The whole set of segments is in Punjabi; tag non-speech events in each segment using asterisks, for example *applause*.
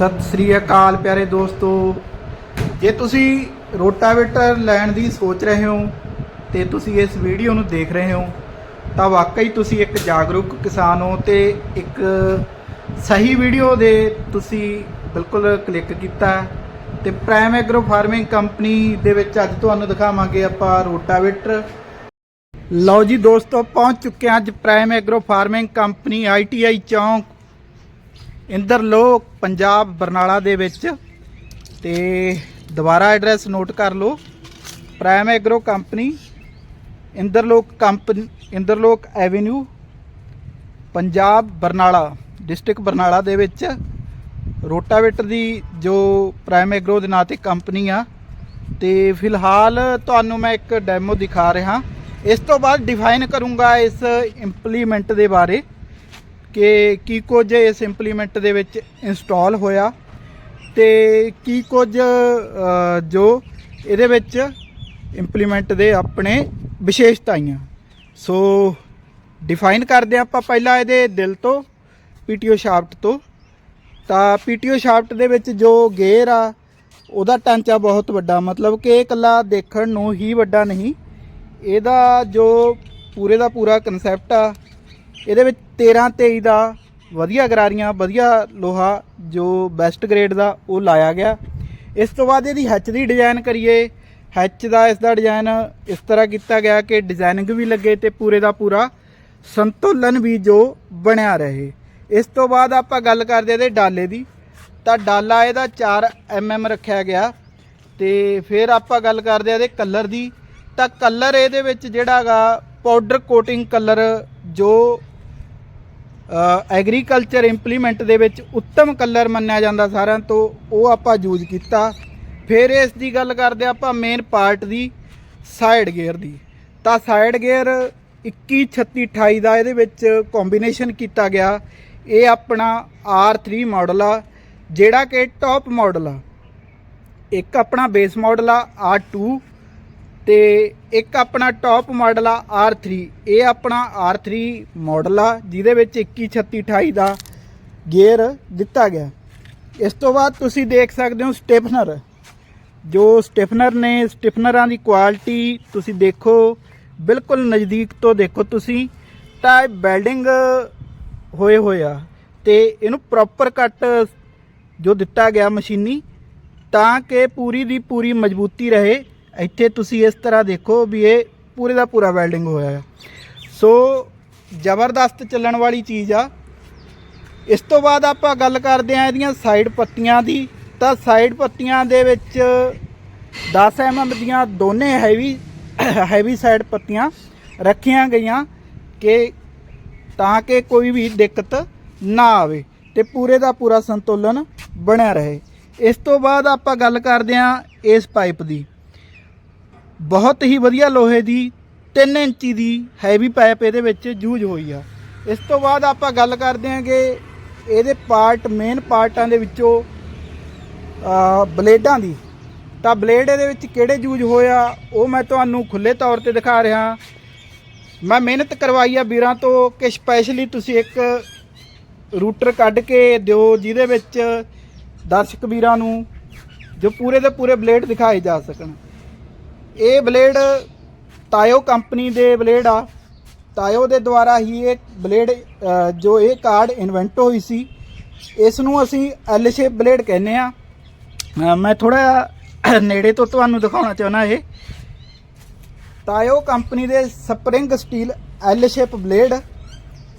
ਸਤਿ ਸ੍ਰੀ ਅਕਾਲ ਪਿਆਰੇ ਦੋਸਤੋ ਜੇ ਤੁਸੀਂ ਰੋਟਾਵੇਟਰ ਲੈਣ ਦੀ ਸੋਚ ਰਹੇ ਹੋ ਤੇ ਤੁਸੀਂ ਇਸ ਵੀਡੀਓ ਨੂੰ ਦੇਖ ਰਹੇ ਹੋ, ਤਾਂ ਵਾਕਈ ਤੁਸੀਂ ਇੱਕ ਜਾਗਰੂਕ ਕਿਸਾਨ ਹੋ ਤੇ ਇੱਕ ਸਹੀ ਵੀਡੀਓ ਦੇ ਤੁਸੀਂ ਬਿਲਕੁਲ ਕਲਿੱਕ ਕੀਤਾ ਹੈ। ਤੇ ਪ੍ਰਾਈਮ ਐਗਰੋ ਫਾਰਮਿੰਗ ਕੰਪਨੀ ਦੇ ਵਿੱਚ ਅੱਜ ਤੁਹਾਨੂੰ ਦਿਖਾਵਾਂਗੇ ਆਪਾਂ ਰੋਟਾਵੇਟਰ ਲਓ ਜੀ ਦੋਸਤੋ, ਪਹੁੰਚ ਚੁੱਕੇ ਹਾਂ ਅੱਜ prime agro farming company ITI ਚੌਂਕ ਇੰਦਰਲੋਕ ਪੰਜਾਬ ਬਰਨਾਲਾ ਦੇ ਵਿੱਚ ਤੇ ਦੁਬਾਰਾ ਐਡਰੈਸ ਨੋਟ ਕਰ ਲਓ। Prime agro company Inderlok company Inderlok avenue, Punjab Barnala, district Barnala ਦੇ ਵਿੱਚ ਰੋਟਾਵੇਟਰ ਦੀ ਜੋ ਪ੍ਰਾਈਮ ਐਗਰੋ ਦੇ ਨਾਂ ਤੇ ਕੰਪਨੀ ਆ। ਤੇ ਫਿਲਹਾਲ ਤੁਹਾਨੂੰ ਮੈਂ ਇੱਕ ਡੈਮੋ ਦਿਖਾ ਰਿਹਾ। ਇਸ ਤੋਂ ਬਾਅਦ ਡਿਫਾਈਨ ਕਰੂੰਗਾ ਇਸ ਇੰਪਲੀਮੈਂਟ ਦੇ ਬਾਰੇ। ਕਿ ਕੀ ਕੁਝ ਇਸ ਇੰਪਲੀਮੈਂਟ ਦੇ ਵਿੱਚ ਇੰਸਟਾਲ ਹੋਇਆ ਤੇ ਕੀ ਕੁਝ ਜੋ ਇਹਦੇ ਵਿੱਚ ਇੰਪਲੀਮੈਂਟ ਦੇ ਆਪਣੇ ਵਿਸ਼ੇਸ਼ਤਾਈਆਂ ਸੋ ਡਿਫਾਈਨ ਕਰਦੇ ਹਾਂ ਆਪਾਂ ਪਹਿਲਾਂ ਇਹਦੇ ਦਿਲ ਤੋਂ ਪੀਟੀਓ ਸ਼ਾਫਟ ਤੋਂ। ਤਾਂ ਪੀਟੀਓ ਸ਼ਾਫਟ ਦੇ ਵਿੱਚ ਜੋ ਗੇਅਰ ਆ, ਉਹਦਾ ਟਾਂਚਾ ਬਹੁਤ ਵੱਡਾ, ਮਤਲਬ ਕਿ ਇਹ ਇਕੱਲਾ ਦੇਖਣ ਨੂੰ ਹੀ ਵੱਡਾ ਨਹੀਂ। ਇਹਦਾ ਜੋ ਪੂਰੇ ਦਾ ਪੂਰਾ ਕਨਸੈਪਟ ਆ ਇਹਦੇ ਵਿੱਚ 13 23 ਦਾ ਵਧੀਆ ਗਰਾਰੀਆਂ, ਵਧੀਆ ਲੋਹਾ ਜੋ ਬੈਸਟ ਗ੍ਰੇਡ ਦਾ ਉਹ ਲਾਇਆ ਗਿਆ। ਇਸ ਤੋਂ ਬਾਅਦ ਇਹਦੀ ਹੈਚ ਦੀ ਡਿਜ਼ਾਈਨ ਕਰੀਏ। ਹੈਚ ਦਾ ਇਸ ਦਾ ਡਿਜ਼ਾਈਨ ਇਸ ਤਰ੍ਹਾਂ ਕੀਤਾ ਗਿਆ ਕਿ ਡਿਜ਼ਾਈਨਿੰਗ ਵੀ ਲੱਗੇ ਤੇ ਪੂਰੇ ਦਾ ਪੂਰਾ ਸੰਤੁਲਨ ਵੀ ਜੋ ਬਣਿਆ ਰਹੇ। ਇਸ ਤੋਂ ਬਾਅਦ ਆਪਾਂ ਗੱਲ ਕਰਦੇ ਇਹਦੇ ਡਾਲੇ ਦੀ। ਤਾਂ ਡਾਲਾ ਇਹਦਾ 4 mm ਰੱਖਿਆ ਗਿਆ ਤੇ ਫਿਰ ਆਪਾਂ ਗੱਲ ਕਰਦੇ ਆ ਇਹਦੇ ਕਲਰ ਦੀ। ਤਾਂ ਕਲਰ ਇਹਦੇ ਵਿੱਚ ਜਿਹੜਾਗਾ ਪਾਊਡਰ ਕੋਟਿੰਗ ਕਲਰ ਜੋ ਐਗਰੀਕਲਚਰ ਇੰਪਲੀਮੈਂਟ ਦੇ ਵਿੱਚ ਉੱਤਮ ਕਲਰ ਮੰਨਿਆ ਜਾਂਦਾ ਸਾਰਿਆਂ ਤੋਂ, ਉਹ ਆਪਾਂ ਯੂਜ਼ ਕੀਤਾ। ਫਿਰ ਇਸ ਦੀ ਗੱਲ ਕਰਦੇ ਆਪਾਂ ਮੇਨ ਪਾਰਟ ਦੀ ਸਾਈਡ ਗੇਅਰ ਦੀ। ਤਾਂ ਸਾਈਡ ਗੇਅਰ 21 36 28 ਦਾ ਇਹਦੇ ਵਿੱਚ ਕੰਬੀਨੇਸ਼ਨ ਕੀਤਾ ਗਿਆ। ਇਹ ਆਪਣਾ R3 ਮਾਡਲ ਆ, ਜਿਹੜਾ ਕਿ ਟੌਪ ਮਾਡਲ ਆ। ਇੱਕ ਆਪਣਾ ਬੇਸ ਮਾਡਲ ਆ R2 ਤੇ ਇੱਕ ਆਪਣਾ ਟੌਪ ਮਾਡਲ ਆ R3 ਇਹ ਆਪਣਾ R3 ਮਾਡਲ ਆ, ਜਿਹਦੇ ਵਿੱਚ 21 36 28 ਦਾ ਗੇਅਰ ਦਿੱਤਾ ਗਿਆ। ਇਸ ਤੋਂ ਬਾਅਦ ਤੁਸੀਂ ਦੇਖ ਸਕਦੇ ਹੋ ਸਟੇਫਨਰ ਜੋ ਸਟੇਫਨਰ ਨੇ ਸਟੇਫਨਰਾਂ ਦੀ ਕੁਆਲਿਟੀ ਤੁਸੀਂ ਦੇਖੋ, ਬਿਲਕੁਲ ਨਜ਼ਦੀਕ ਤੋਂ ਦੇਖੋ ਤੁਸੀਂ, ਤਾਂ ਬੈਲਡਿੰਗ ਹੋਏ ਹੋਏ ਆ। ਤੇ ਇਹਨੂੰ ਪ੍ਰੋਪਰ ਕੱਟ ਜੋ ਦਿੱਤਾ ਗਿਆ ਮਸ਼ੀਨੀ, ਤਾਂ ਕਿ ਪੂਰੀ ਦੀ ਪੂਰੀ ਮਜ਼ਬੂਤੀ ਰਹੇ। ਇੱਥੇ ਤੁਸੀਂ ਇਸ ਤਰ੍ਹਾਂ ਦੇਖੋ ਵੀ ਇਹ ਪੂਰੇ ਦਾ ਪੂਰਾ ਵੈਲਡਿੰਗ ਹੋਇਆ ਹੈ ਸੋ ਜ਼ਬਰਦਸਤ ਚੱਲਣ ਵਾਲੀ ਚੀਜ਼ ਆ। ਇਸ ਤੋਂ ਬਾਅਦ ਆਪਾਂ ਗੱਲ ਕਰਦੇ ਹਾਂ ਇਹਦੀਆਂ ਸਾਈਡ ਪੱਤੀਆਂ ਦੀ। ਤਾਂ ਸਾਈਡ ਪੱਤੀਆਂ ਦੇ ਵਿੱਚ 10 mm ਦੀਆਂ ਦੋਨੇ ਹੈਵੀ ਹੈਵੀ ਸਾਈਡ ਪੱਤੀਆਂ ਰੱਖੀਆਂ ਗਈਆਂ ਕਿ ਤਾਂ ਕਿ ਕੋਈ ਵੀ ਦਿੱਕਤ ਨਾ ਆਵੇ ਤੇ ਪੂਰੇ ਦਾ ਪੂਰਾ ਸੰਤੁਲਨ ਬਣਿਆ ਰਹੇ। ਇਸ ਤੋਂ ਬਾਅਦ ਆਪਾਂ ਗੱਲ ਕਰਦੇ ਹਾਂ ਇਸ ਪਾਈਪ ਦੀ। ਬਹੁਤ ਹੀ ਵਧੀਆ ਲੋਹੇ ਦੀ 3 ਇੰਚੀ ਦੀ ਹੈਵੀ ਪਾਈਪ ਇਹਦੇ ਵਿੱਚ ਯੂਜ਼ ਹੋਈ ਆ। ਇਸ ਤੋਂ ਬਾਅਦ ਆਪਾਂ ਗੱਲ ਕਰਦੇ ਹਾਂ ਕਿ ਇਹਦੇ ਪਾਰਟ ਮੇਨ ਪਾਰਟਾਂ ਦੇ ਵਿੱਚੋਂ ਬਲੇਡਾਂ ਦੀ। ਤਾਂ ਬਲੇਡ ਇਹਦੇ ਵਿੱਚ ਕਿਹੜੇ ਯੂਜ਼ ਹੋਇਆ ਉਹ ਮੈਂ ਤੁਹਾਨੂੰ ਖੁੱਲੇ ਤੌਰ ਤੇ ਦਿਖਾ ਰਿਹਾ। ਮੈਂ ਮਿਹਨਤ ਕਰਵਾਈ ਆ ਵੀਰਾਂ ਤੋਂ ਕਿ ਸਪੈਸ਼ਲੀ ਤੁਸੀਂ ਇੱਕ ਰੂਟਰ ਕੱਢ ਕੇ ਦਿਓ, ਜਿਹਦੇ ਵਿੱਚ ਦਰਸ਼ਕ ਵੀਰਾਂ ਨੂੰ ਜੋ ਪੂਰੇ ਦੇ ਪੂਰੇ ਬਲੇਡ ਦਿਖਾਏ ਜਾ ਸਕਣ। ਇਹ ਬਲੇਡ ਤਾਇਓ ਕੰਪਨੀ ਦੇ ਬਲੇਡ ਆ। ਤਾਇਓ ਦੇ ਦੁਆਰਾ ਹੀ ਇਹ ਬਲੇਡ ਜੋ ਇਹ ਕਾਰਡ ਇਨਵੈਂਟ ਹੋਈ ਸੀ ਇਸ ਨੂੰ ਅਸੀਂ ਐਲ ਸ਼ੇਪ ਬਲੇਡ ਕਹਿੰਦੇ ਆ। ਅ, ਮੈਂ ਥੋੜਾ ਨੇੜੇ ਤੋਂ ਤੁਹਾਨੂੰ ਦਿਖਾਉਣਾ ਚਾਹੁੰਦਾ ਇਹ। ਤਾਇਓ ਕੰਪਨੀ ਦੇ spring steel L shape blade.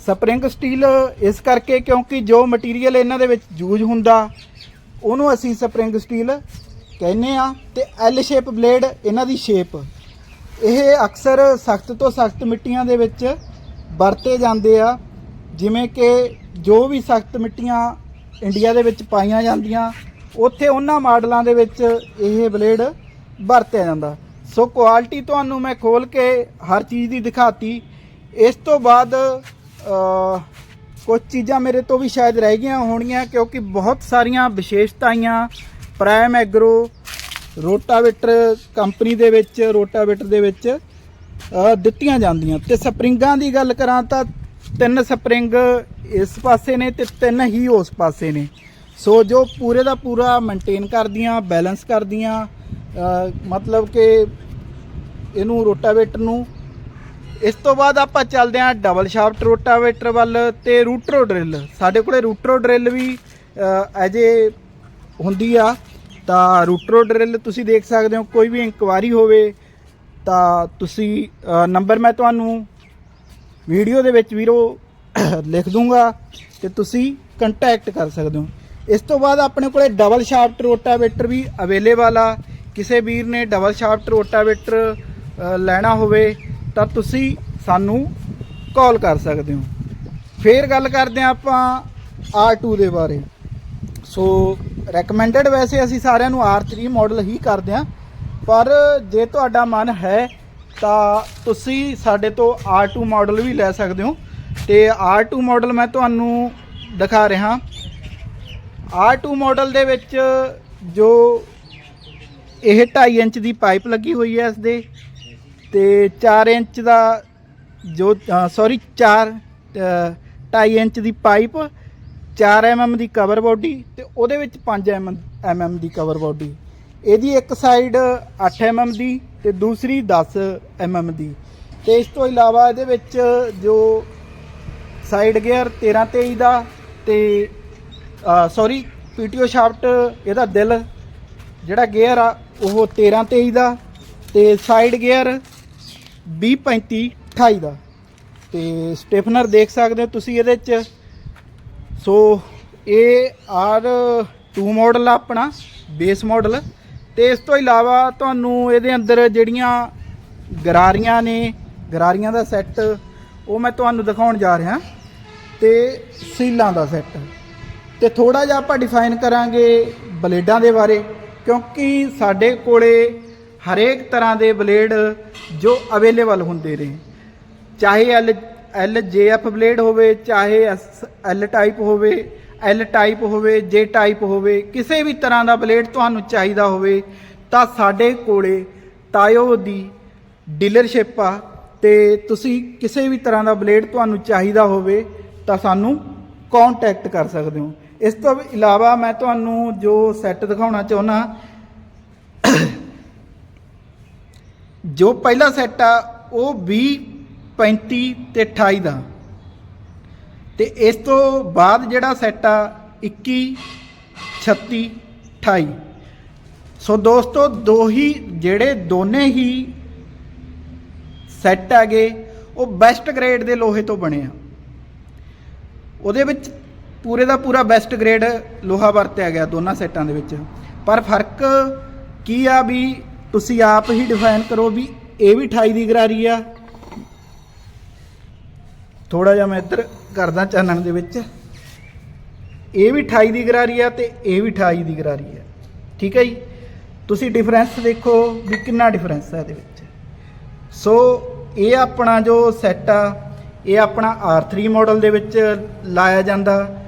Spring steel ਇਸ ਕਰਕੇ ਕਿਉਂਕਿ ਜੋ ਮਟੀਰੀਅਲ ਇਹਨਾਂ ਦੇ ਵਿੱਚ ਯੂਜ਼ ਹੁੰਦਾ ਉਹਨੂੰ ਅਸੀਂ ਸਪਰਿੰਗ ਸਟੀਲ ਕਹਿੰਦੇ ਆ ਤੇ ਐਲ ਸ਼ੇਪ ਬਲੇਡ ਇਹਨਾਂ ਦੀ ਸ਼ੇਪ ਇਹ ਅਕਸਰ ਸਖਤ ਤੋਂ ਸਖਤ ਮਿੱਟੀਆਂ ਦੇ ਵਿੱਚ ਵਰਤੇ ਜਾਂਦੇ ਆ। ਜਿਵੇਂ ਕਿ ਜੋ ਵੀ ਸਖਤ ਮਿੱਟੀਆਂ ਇੰਡੀਆ ਦੇ ਵਿੱਚ ਪਾਈਆਂ ਜਾਂਦੀਆਂ ਉੱਥੇ ਉਹਨਾਂ ਮਾਡਲਾਂ ਦੇ ਵਿੱਚ ਇਹ ਬਲੇਡ ਵਰਤਿਆ ਜਾਂਦਾ। ਸੋ ਕੁਆਲਿਟੀ ਤੁਹਾਨੂੰ ਮੈਂ ਖੋਲ ਕੇ ਹਰ ਚੀਜ਼ ਦੀ ਦਿਖਾਤੀ। ਇਸ ਤੋਂ ਬਾਅਦ ਅ, ਕੁਝ ਚੀਜ਼ਾਂ ਮੇਰੇ ਤੋਂ ਵੀ ਸ਼ਾਇਦ ਰਹਿ ਗਈਆਂ ਹੋਣਗੀਆਂ ਕਿਉਂਕਿ ਬਹੁਤ ਸਾਰੀਆਂ ਵਿਸ਼ੇਸ਼ਤਾਈਆਂ ਪ੍ਰਾਈਮ ਐਗਰੋ ਰੋਟਾਵੇਟਰ ਕੰਪਨੀ ਦੇ ਵਿੱਚ ਰੋਟਾਵੇਟਰ ਦੇ ਵਿੱਚ ਦਿੱਤੀਆਂ ਜਾਂਦੀਆਂ। ਤੇ ਸਪਰਿੰਗਾਂ ਦੀ ਗੱਲ ਕਰਾਂ ਤਾਂ ਤਿੰਨ ਸਪਰਿੰਗ ਇਸ ਪਾਸੇ ਨੇ ਤੇ ਤਿੰਨ ਹੀ ਉਸ ਪਾਸੇ ਨੇ। ਸੋ ਜੋ ਪੂਰੇ ਦਾ ਪੂਰਾ ਮੇਨਟੇਨ ਕਰਦੀਆਂ ਬੈਲੈਂਸ ਕਰਦੀਆਂ ਮਤਲਬ ਕਿ ਇਹਨੂੰ ਰੋਟਾਵੇਟਰ ਨੂੰ। ਇਸ ਤੋਂ ਬਾਅਦ ਆਪਾਂ ਚੱਲਦੇ ਹਾਂ ਡਬਲ ਸ਼ਾਫਟ ਰੋਟਾਵੇਟਰ ਵੱਲ ਤੇ ਰੂਟਰੋ ਡਰਿਲ ਸਾਡੇ ਕੋਲੇ ਰੂਟਰੋ ਡਰਿਲ ਵੀ ਅਜੇ ਹੁੰਦੀ ਆ। ਤਾਂ ਰੂਟਰੋ ਡਰਿਲ ਤੁਸੀਂ ਦੇਖ ਸਕਦੇ ਹੋ, ਕੋਈ ਵੀ ਇਨਕੁਆਰੀ ਹੋਵੇ ਤਾਂ ਤੁਸੀਂ ਨੰਬਰ ਮੈਂ ਤੁਹਾਨੂੰ ਵੀਡੀਓ ਦੇ ਵਿੱਚ ਵੀਰੋ *coughs* ਲਿਖ ਦੂੰਗਾ ਤੇ ਤੁਸੀਂ ਕੰਟੈਕਟ ਕਰ ਸਕਦੇ ਹੋ। ਇਸ ਤੋਂ ਬਾਅਦ ਆਪਣੇ ਕੋਲੇ ਡਬਲ ਸ਼ਾਫਟ ਰੋਟਾਵੇਟਰ ਵੀ ਅਵੇਲੇਬਲ ਆ। ਕਿਸੇ ਵੀਰ ਨੇ ਡਬਲ ਸ਼ਾਫਟ ਰੋਟਾਵੇਟਰ ਲੈਣਾ ਹੋਵੇ ਤਾਂ ਤੁਸੀਂ ਸਾਨੂੰ ਕਾਲ ਕਰ ਸਕਦੇ ਹੋ। ਫੇਰ ਗੱਲ ਕਰਦੇ ਹਾਂ ਆਪਾਂ R2 ਦੇ ਬਾਰੇ। ਸੋ ਰეკਮੈਂਡਡ ਵੈਸੇ ਅਸੀਂ ਸਾਰਿਆਂ ਨੂੰ R3 ਮਾਡਲ ਹੀ ਕਰਦੇ ਹਾਂ। ਪਰ ਜੇ ਤੁਹਾਡਾ ਮਨ ਹੈ, ਤਾਂ ਤੁਸੀਂ ਸਾਡੇ ਤੋਂ R2 ਮਾਡਲ ਵੀ ਲੈ ਸਕਦੇ ਹੋ। ਤੇ R2 ਮਾਡਲ ਮੈਂ ਤੁਹਾਨੂੰ ਦਿਖਾ ਰਿਹਾ। R2 ਮਾਡਲ ਦੇ ਵਿੱਚ ਜੋ ਇਹ 2.5 ਇੰਚ ਦੀ ਪਾਈਪ ਲੱਗੀ ਹੋਈ ਹੈ ਇਸ ਦੇ ਤੇ 4 ਇੰਚ ਦਾ ਜੋ ਸੌਰੀ 4 2.5 ਇੰਚ ਦੀ ਪਾਈਪ 4 mm ਦੀ ਕਵਰ ਬੋਡੀ ਤੇ ਉਹਦੇ ਵਿੱਚ 5 mm ਦੀ ਕਵਰ ਬੋਡੀ ਇਹਦੀ ਇੱਕ ਸਾਈਡ 8 mm ਦੀ ਤੇ ਦੂਸਰੀ 10 mm ਦੀ। ਤੇ ਇਸ ਤੋਂ ਇਲਾਵਾ ਇਹਦੇ ਵਿੱਚ ਜੋ ਸਾਈਡ ਗੇਅਰ 13 23 ਦਾ ਤੇ ਸੌਰੀ ਪੀਟੀਓ ਸ਼ਾਫਟ ਇਹਦਾ ਦਿਲ, ਜਿਹੜਾ ਗੇਅਰ ਆ, ਉਹ 13 23 ਦਾ ਤੇ ਸਾਈਡ ਗੇਅਰ 20 35 28 ਦਾ। ਤੇ ਸਟੇਫਨਰ ਦੇਖ ਸਕਦੇ ਹੋ ਤੁਸੀਂ ਇਹਦੇ ਚ ਸੋ ਇਹ ਆਰ 2 ਮਾਡਲ ਆ ਆਪਣਾ ਬੇਸ ਮਾਡਲ ਤੇ ਇਸ ਤੋਂ ਇਲਾਵਾ ਤੁਹਾਨੂੰ ਇਹਦੇ ਅੰਦਰ ਜਿਹੜੀਆਂ ਗਰਾਰੀਆਂ ਨੇ, ਗਰਾਰੀਆਂ ਦਾ ਸੈੱਟ ਉਹ ਮੈਂ ਤੁਹਾਨੂੰ ਦਿਖਾਉਣ ਜਾ ਰਿਹਾ। ਤੇ ਸੀਲਾਂ ਦਾ ਸੈੱਟ ਤੇ ਥੋੜਾ ਜਿਹਾ ਆਪਾਂ ਡਿਫਾਈਨ ਕਰਾਂਗੇ ਬਲੇਡਾਂ ਦੇ ਬਾਰੇ, ਕਿਉਂਕਿ ਸਾਡੇ ਕੋਲੇ ਹਰੇਕ ਤਰ੍ਹਾਂ ਦੇ ਬਲੇਡ ਜੋ ਅਵੇਲੇਬਲ ਹੁੰਦੇ ਨੇ। ਚਾਹੇ L L J F blade ਹੋਵੇ, ਚਾਹੇ ਐਸ ਐਲ ਟਾਈਪ ਹੋਵੇ ਐਲ ਟਾਈਪ ਹੋਵੇ ਜੇ ਟਾਈਪ ਹੋਵੇ, ਕਿਸੇ ਵੀ ਤਰ੍ਹਾਂ ਦਾ ਬਲੇਡ ਤੁਹਾਨੂੰ ਚਾਹੀਦਾ ਹੋਵੇ, ਤਾਂ ਸਾਡੇ ਕੋਲੇ ਤਾਇਓ ਦੀ ਡੀਲਰਸ਼ਿਪ ਆ ਤੇ ਤੁਸੀਂ ਕਿਸੇ ਵੀ ਤਰ੍ਹਾਂ ਦਾ ਬਲੇਡ ਤੁਹਾਨੂੰ ਚਾਹੀਦਾ ਹੋਵੇ, ਤਾਂ ਸਾਨੂੰ ਕੰਟੈਕਟ ਕਰ ਸਕਦੇ ਹੋ। ਇਸ ਤੋਂ ਇਲਾਵਾ ਮੈਂ ਤੁਹਾਨੂੰ ਜੋ ਸੈੱਟ ਦਿਖਾਉਣਾ ਚਾਹੁੰਦਾ, ਜੋ ਪਹਿਲਾ ਸੈੱਟ ਆ, ਉਹ 20 35 ਤੇ 28 ਦਾ। ਤੇ ਇਸ ਤੋਂ ਬਾਅਦ ਜਿਹੜਾ ਸੈੱਟ ਆ 21 36 28 ਸੋ ਦੋਸਤੋ ਦੋ ਹੀ ਜਿਹੜੇ ਦੋਨੇ ਹੀ ਸੈੱਟ ਹੈਗੇ, ਉਹ ਬੈਸਟ ਗ੍ਰੇਡ ਦੇ ਲੋਹੇ ਤੋਂ ਬਣੇ ਆ। ਉਹਦੇ ਵਿੱਚ ਪੂਰੇ ਦਾ ਪੂਰਾ ਬੈਸਟ ਗ੍ਰੇਡ ਲੋਹਾ ਵਰਤਿਆ ਗਿਆ ਦੋਨਾਂ ਸੈੱਟਾਂ ਦੇ ਵਿੱਚ। ਪਰ ਫ਼ਰਕ ਕੀ ਆ ਵੀ ਤੁਸੀਂ ਆਪ ਹੀ ਡਿਫਾਈਨ ਕਰੋ ਵੀ ਇਹ ਵੀ 28 ਦੀ ਗਰਾਰੀ ਆ ਥੋੜਾ ਜਿਹਾ ਮੈਂ ਇੱਧਰ ਕਰਦਾ ਚਾਨਣ ਦੇ ਵਿੱਚ। ਇਹ ਵੀ 28 ਦੀ ਗਰਾਰੀ ਆ ਤੇ ਇਹ ਵੀ 28 ਦੀ ਗਰਾਰੀ ਆ। ਠੀਕ ਹੈ ਜੀ? ਤੁਸੀਂ ਡਿਫਰੈਂਸ ਦੇਖੋ ਵੀ ਕਿੰਨਾ ਡਿਫਰੈਂਸ ਹੈ ਇਹਦੇ ਵਿੱਚ। ਸੋ ਇਹ ਆਪਣਾ ਜੋ ਸੈੱਟ ਆ, ਇਹ ਆਪਣਾ R3 ਮਾਡਲ ਦੇ ਵਿੱਚ ਲਾਇਆ ਜਾਂਦਾ।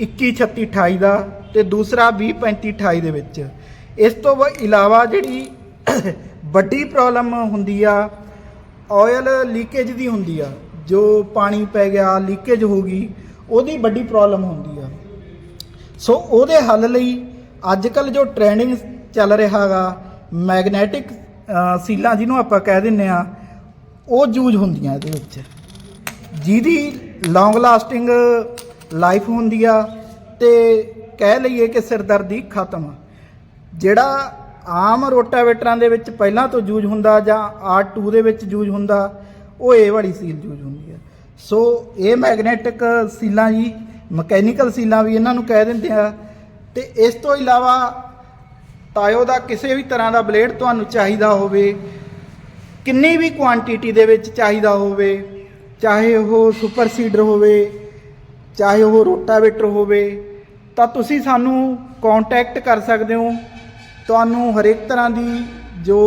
21 36 28 ਦਾ ਤੇ ਦੂਸਰਾ 20 35 28 ਦੇ ਵਿੱਚ। ਇਸ ਤੋਂ ਬ- ਇਲਾਵਾ ਜਿਹੜੀ *coughs* ਵੱਡੀ ਪ੍ਰੋਬਲਮ ਹੁੰਦੀ ਆ ਆਇਲ ਲੀਕੇਜ ਦੀ ਹੁੰਦੀ ਆ। ਜੋ ਪਾਣੀ ਪੈ ਗਿਆ ਲੀਕੇਜ ਹੋ ਗਈ, ਉਹਦੀ ਵੱਡੀ ਪ੍ਰੋਬਲਮ ਹੁੰਦੀ ਆ। ਸੋ ਉਹਦੇ ਹੱਲ ਲਈ ਅੱਜ ਕੱਲ ਜੋ ਟ੍ਰੈਂਡਿੰਗ ਚੱਲ ਰਿਹਾ ਰਿਹਾਗਾ ਮੈਗਨੈਟਿਕ ਸੀਲਾਂ ਜਿਹਨੂੰ ਆਪਾਂ ਕਹਿ ਦਿੰਨੇ ਆ, ਉਹ ਯੂਜ਼ ਹੁੰਦੀਆਂ ਇਹਦੇ ਵਿੱਚ। ਜਿਹਦੀ ਲੌਂਗ ਲਾਸਟਿੰਗ ਲਾਈਫ ਹੁੰਦੀ ਆ ਤੇ ਕਹਿ ਲਈਏ ਕਿ ਸਿਰਦਰਦੀ ਖਤਮ। ਜਿਹੜਾ ਆਮ ਰੋਟਾਵੇਟਰਾਂ ਦੇ ਵਿੱਚ ਪਹਿਲਾਂ ਤੋਂ ਯੂਜ਼ ਹੁੰਦਾ ਜਾਂ R2 ਦੇ ਵਿੱਚ ਯੂਜ਼ ਹੁੰਦਾ, ਉਹ ਇਹ ਵਾਲੀ ਸੀਲ ਯੂਜ਼ ਹੁੰਦੀ ਸੋ ਇਹ ਮੈਗਨੈਟਿਕ ਸੀਲਾਂ ਜੀ, ਮਕੈਨੀਕਲ ਸੀਲਾਂ ਵੀ ਇਹਨਾਂ ਨੂੰ ਕਹਿ ਦਿੰਦੇ ਆ। ਤੇ ਇਸ ਤੋਂ ਇਲਾਵਾ ਤਾਇਓ ਦਾ ਕਿਸੇ ਵੀ ਤਰ੍ਹਾਂ ਦਾ ਬਲੇਡ ਤੁਹਾਨੂੰ ਚਾਹੀਦਾ ਹੋਵੇ, ਕਿੰਨੀ ਵੀ ਕੁਆਂਟੀਟੀ ਦੇ ਵਿੱਚ ਚਾਹੀਦਾ ਹੋਵੇ, ਚਾਹੇ ਉਹ ਸੁਪਰ ਸੀਡਰ ਹੋਵੇ, ਚਾਹੇ ਉਹ ਰੋਟਾਵੇਟਰ ਹੋਵੇ, ਤਾਂ ਤੁਸੀਂ ਸਾਨੂੰ ਕੰਟੈਕਟ ਕਰ ਸਕਦੇ ਹੋ। ਤੁਹਾਨੂੰ ਹਰੇਕ ਤਰ੍ਹਾਂ ਦੀ ਜੋ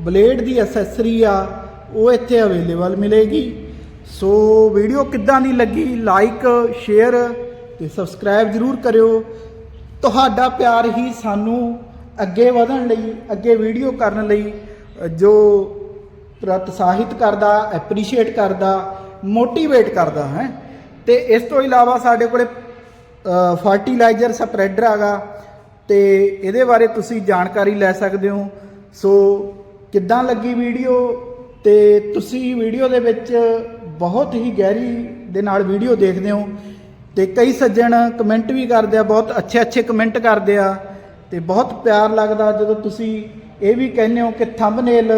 ਬਲੇਡ ਦੀ ਐਸੈਸਰੀ ਆ, ਉਹ ਇੱਥੇ ਅਵੇਲੇਬਲ ਮਿਲੇਗੀ। ਸੋ ਵੀਡੀਓ ਕਿੱਦਾਂ ਦੀ ਲੱਗੀ? ਲਾਈਕ ਸ਼ੇਅਰ ਤੇ ਸਬਸਕ੍ਰਾਈਬ ਜਰੂਰ ਕਰਿਓ। ਤੁਹਾਡਾ ਪਿਆਰ ਹੀ ਸਾਨੂੰ ਅੱਗੇ ਵਧਣ ਲਈ, ਅੱਗੇ ਵੀਡੀਓ ਕਰਨ ਲਈ, ਜੋ ਪ੍ਰੋਤਸਾਹਿਤ ਕਰਦਾ ਐਪਰੀਸ਼ੀਏਟ ਕਰਦਾ ਮੋਟੀਵੇਟ ਕਰਦਾ ਹੈ। ਤੇ ਇਸ ਤੋਂ ਇਲਾਵਾ ਸਾਡੇ ਕੋਲੇ ਫਰਟੀਲਾਈਜ਼ਰ ਸਪਰੈਡਰ ਹੈਗਾ ਤੇ ਇਹਦੇ ਬਾਰੇ ਤੁਸੀਂ ਜਾਣਕਾਰੀ ਲੈ ਸਕਦੇ ਹੋ। ਸੋ ਕਿੱਦਾਂ ਲੱਗੀ ਵੀਡੀਓ? ਤੇ ਤੁਸੀਂ ਵੀਡੀਓ ਦੇ ਵਿੱਚ ਬਹੁਤ ਹੀ ਗਹਿਰੀ ਦੇ ਨਾਲ ਵੀਡੀਓ ਦੇਖਦੇ ਹੋ ਤੇ ਕਈ ਸੱਜਣ ਕਮੈਂਟ ਵੀ ਕਰਦੇ ਆ ਬਹੁਤ ਅੱਛੇ ਅੱਛੇ ਕਮੈਂਟ ਕਰਦੇ ਆ ਤੇ ਬਹੁਤ ਪਿਆਰ ਲੱਗਦਾ ਜਦੋਂ ਤੁਸੀਂ ਇਹ ਵੀ ਕਹਿੰਦੇ ਹੋ ਕਿ ਥੰਬਨੇਲ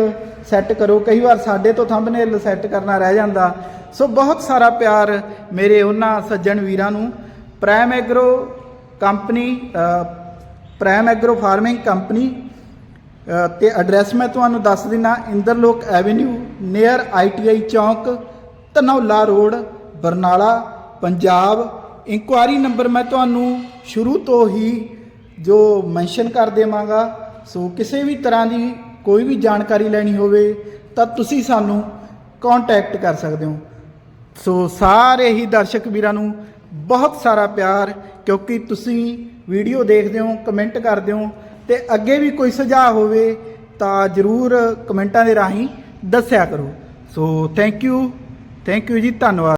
ਸੈੱਟ ਕਰੋ। ਕਈ ਵਾਰ ਸਾਡੇ ਤੋਂ ਥੰਬਨੇਲ ਸੈੱਟ ਕਰਨਾ ਰਹਿ ਜਾਂਦਾ। ਸੋ ਬਹੁਤ ਸਾਰਾ ਪਿਆਰ ਮੇਰੇ ਉਹਨਾਂ ਸੱਜਣ ਵੀਰਾਂ ਨੂੰ। ਪ੍ਰਾਈਮ ਐਗਰੋ ਕੰਪਨੀ ਅ, ਪ੍ਰਾਈਮ ਐਗਰੋ ਫਾਰਮਿੰਗ ਕੰਪਨੀ ਅ, ਤੇ ਐਡਰੈਸ ਮੈਂ ਤੁਹਾਨੂੰ ਦੱਸ ਦਿੰਨਾ ਇੰਦਰਲੋਕ ਐਵੇਨਿਊ ਨੀਅਰ ਆਈਟੀਆਈ ਚੌਂਕ Dhanaula road, Barnala, Punjab. Inquiry number ਮੈਂ ਤੁਹਾਨੂੰ ਸ਼ੁਰੂ ਤੋਂ ਹੀ ਜੋ ਮੈਂਸ਼ਨ ਕਰ ਦੇਵਾਂਗਾ। ਸੋ ਕਿਸੇ ਵੀ ਤਰ੍ਹਾਂ ਦੀ ਕੋਈ ਵੀ ਜਾਣਕਾਰੀ ਲੈਣੀ ਹੋਵੇ, ਤਾਂ ਤੁਸੀਂ ਸਾਨੂੰ ਕੰਟੈਕਟ ਕਰ ਸਕਦੇ ਹੋ। ਸੋ ਸਾਰੇ ਹੀ ਦਰਸ਼ਕ ਵੀਰਾਂ ਨੂੰ ਬਹੁਤ ਸਾਰਾ ਪਿਆਰ, ਕਿਉਂਕਿ ਤੁਸੀਂ ਵੀਡੀਓ ਦੇਖਦੇ ਹੋ, ਕਮੈਂਟ ਕਰਦੇ ਹੋ, ਤੇ ਅੱਗੇ ਵੀ ਕੋਈ ਸੁਝਾਅ ਹੋਵੇ, ਤਾਂ ਜਰੂਰ ਕਮੈਂਟਾਂ ਦੇ ਰਾਹੀਂ ਦੱਸਿਆ ਕਰੋ। So thank you thank you ji ਧੰਨਵਾਦ